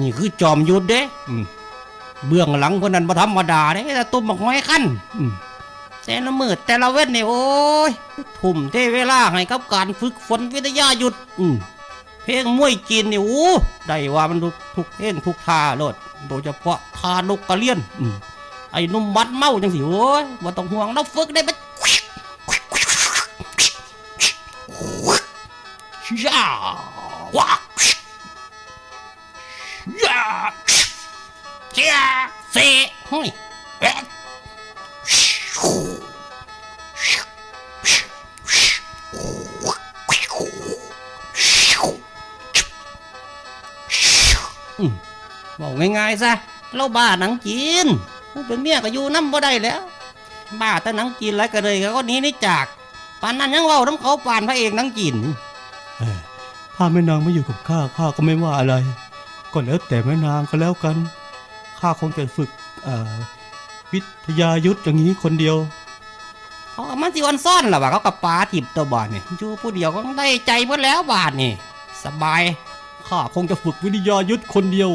นี่คือจอมยุทธเด้เบื้องหลังคนนั้นบ่ธรรมดาเด้แต่ตุ้มบักไม้ขั้นแต่ละมืดแต่ละเว้นนี่ยโอ้ยทุ่มเทเวลาให้กับการฝึกฝนวิทยายุทธเพลงมวยจีนนี่โอ้ได้ว่ามันทุกทุกเพลงทุกท่าโลดโดยเฉพาะท่านกกระเลียนอไอ้นุ่มบัดเมาจังสิโอ้ยบ่ต้องห่วงเราฝึกได้มันย่าว้า เจียเซเฮ้ยเอ๊ะอืมบอกง่ายๆซะเราบ้าหนังจีนผู้เป็นเมียก็อยู่น้ำบ่ได้แล้ว บ้าแต่หนังจีนแล้วก็เลยก็หนี้นี่จากปานนั้นยังเว่าน้ำเขาปานพระเอกหนังจีนถ้าแม่นางไม่อยู่กับข้าข้าก็ไม่ว่าอะไร ก็แล้วแต่แม่นางก็แล้วกัน ข้าคงจะฝึกวิทยายุทธอย่างนี้คนเดียวเขามันสิวันซ่อนหรอวะเขากับป้าทิบตัวบาทนี่ยู่ผู้เดียวก็ได้ใจหมดแล้วบาทนี่ สบายข้าคงจะฝึกวิทยายุทธคนเดียว